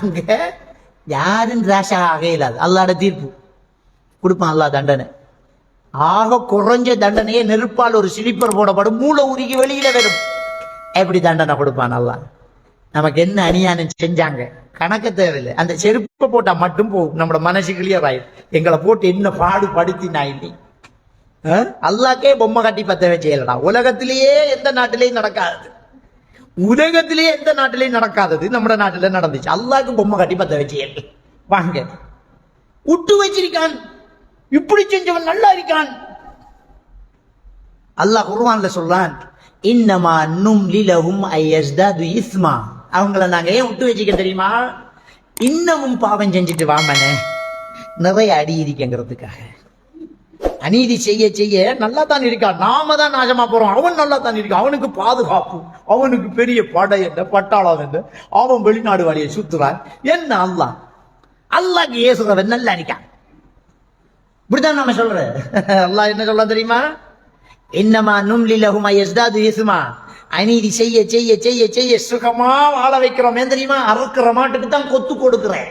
அங்க யாரும் ராஷா ஆக இயலாது அல்லாட தீர்ப்பு. கொடுப்பான் அல்லாஹ் தண்டனை. ஆக குறைஞ்ச தண்டனையே நெருப்பால் ஒரு சிலிப்பர் போடப்படும். மூளை உருகி வெளியில வரும். எப்படி தண்டனை கொடுப்பான் அல்லாஹ்? நமக்கு என்ன அநியாயம் செஞ்சாங்க? கணக்க தேவையில்லை. அந்த செருப்பை போட்டா மட்டும் போகும். நம்மளோட மனசு கிளியர் ஆயிடும் எங்களை போட்டு என்ன பாடு படுத்தினா இல்லை அல்லாக்கே பொம்மை கட்டி பத்தவே செய்யலடா உலகத்திலேயே எந்த நாட்டிலேயும் நடக்காது. உலகத்திலேயே எந்த நாட்டிலையும் நடக்காதது நம்ம நாட்டில நடந்துச்சு. அல்லாக்கு பொம்மை கட்டி பத்த வச்சியல். வாங்க. விட்டு வச்சிருக்கான். இப்படி செஞ்சவன் நல்லா இருக்கான். அல்லாஹ் குர்ஆன்ல சொல்றான் இன்னமா நும் லிலஹும் ஐயஸ்தாது இஸ்மா. அவங்கள நாங்க ஏன் விட்டு வச்சுக்க தெரியுமா? இன்னமும் பாவம் செஞ்சுட்டு வாமனே. நிறைய அடி இருக்கங்கிறதுக்காக அநீதி செய்ய செய்ய நல்லா தான் இருக்கான் நாம தான் நாசமா போறோம். அவன் நல்லா தான் இருக்கான் அவனுக்கு பாதுகாப்பு. அவனுக்கு பெரிய படை என்ன? பட்டாளம் என்ன? அவன் வெளிநாடு வழியை சுத்துறான் என்ன அல்லாஹ் அல்லாஹ் ஏசுகிறவன் நல்லா இருக்கான் இப்படிதான் நம்ம சொல்ற அல்லா என்ன சொல்ல தெரியுமா? என்னமா நும்லிலகுமா எஸ்தாது இசுமா அநீதி செய்ய செய்ய செய்ய செய்ய சுகமா வாழ வைக்கிறோம். ஏன் தெரியுமா? அறுக்கிற மாட்டுக்கு தான் கொத்து கொடுக்குறேன்.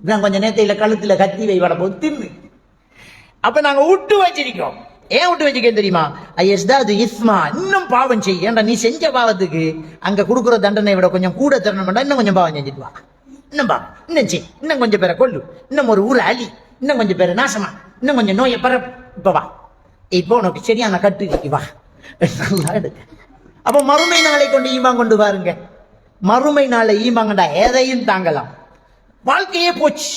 நான் கொஞ்சம் நேரத்தையில கழுத்துல கத்தி வை போது தின்னு. அப்ப நாங்க விட்டு வச்சிருக்கோம். ஏன் விட்டு வச்சிருக்கேன் தெரியுமா? எஸ்தாது இஸ்மா இன்னும் பாவம் செய்ய ஏன்டா நீ செஞ்ச பாவத்துக்கு அங்க கொடுக்குற தண்டனை விட கொஞ்சம் கூட தரணும் இன்னும் கொஞ்சம் பாவம் செஞ்சுட்டு வா. இன்னும் பாவம். இன்னும் செய். இன்னும் கொஞ்சம் பேரை கொல்லு. இன்னும் ஒரு ஊரை அழி. இன்னும் கொஞ்சம் பேரை நாசமா. இன்னும் கொஞ்சம் நோயை பெற இப்ப வா. இப்போ உனக்கு சரியான கட்டு இருக்கு. வா. நல்லா எடுக்க. அப்ப மறுமை நாளை கொண்டு ஈமான் கொண்டு பாருங்க மறுமை நாளை ஈமாங்கண்டா எதையும் தாங்கலாம். வாழ்க்கையே போச்சு.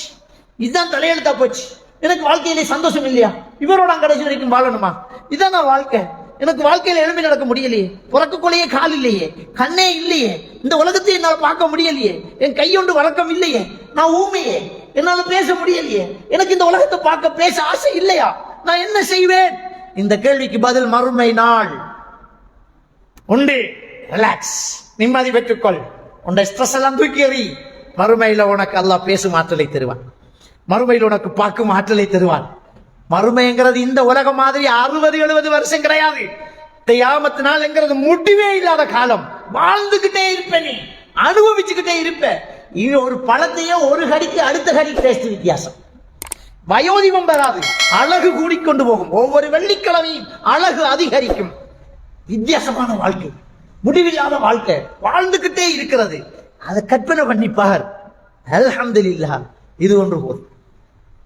இதுதான் தலையெழுத்தா போச்சு. எனக்கு வாழ்க்கையிலே சந்தோஷம் இல்லையா? இவரோட கடைசி வரைக்கும் வாழணுமா? இதான் நான் வாழ்க்கை. எனக்கு வாழ்க்கையில எழும்பி நடக்க முடியலையே. பிறக்கக்குள்ளேயே கால் இல்லையே. கண்ணே இல்லையே. இந்த உலகத்தை என்னால் பார்க்க முடியலையே. என் கையொண்டு வழக்கம் இல்லையே. நான் ஊமையே. என்னால பேச முடியலையே. எனக்கு இந்த உலகத்தை பார்க்க பேச ஆசை இல்லையா? நான் என்ன செய்வேன்? இந்த கேள்விக்கு பதில் மறுமை நாள். உண்டு. ரிலாக்ஸ் நிம்மதி பெற்றுக்கொள். உன்னை ஸ்ட்ரெஸ் எல்லாம் தூக்கி எறி. மறுமையில உனக்கு அல்லாஹ் பேசும் ஆற்றலை தருவான். மறுமையில் உனக்கு பார்க்கும் ஆற்றலை தருவான். மறுமைங்கிறது இந்த உலகம் மாதிரி அறுபது எழுபது வருஷம் கிடையாது. தியாமத்து நாள்ங்கிறது முடிவே இல்லாத காலம். வாழ்ந்துகிட்டே இருப்ப நீ. அனுபவிச்சுக்கிட்டே இருப்ப இது ஒரு பழத்தையே ஒரு கடிக்கு அடுத்த கடி டேஸ்ட் வித்தியாசம். வயோதிபம் வராது. அழகு கூடிக்கொண்டு போகும். ஒவ்வொரு வெள்ளிக்கிழமையும் அழகு அதிகரிக்கும். வித்தியாசமான வாழ்க்கை. முடிவில்லாத வாழ்க்கை. வாழ்ந்துகிட்டே இருக்கிறது. அதை கற்பனை பண்ணி பார். அல்ஹம்துலில்லாஹ். இது ஒன்று போதும்.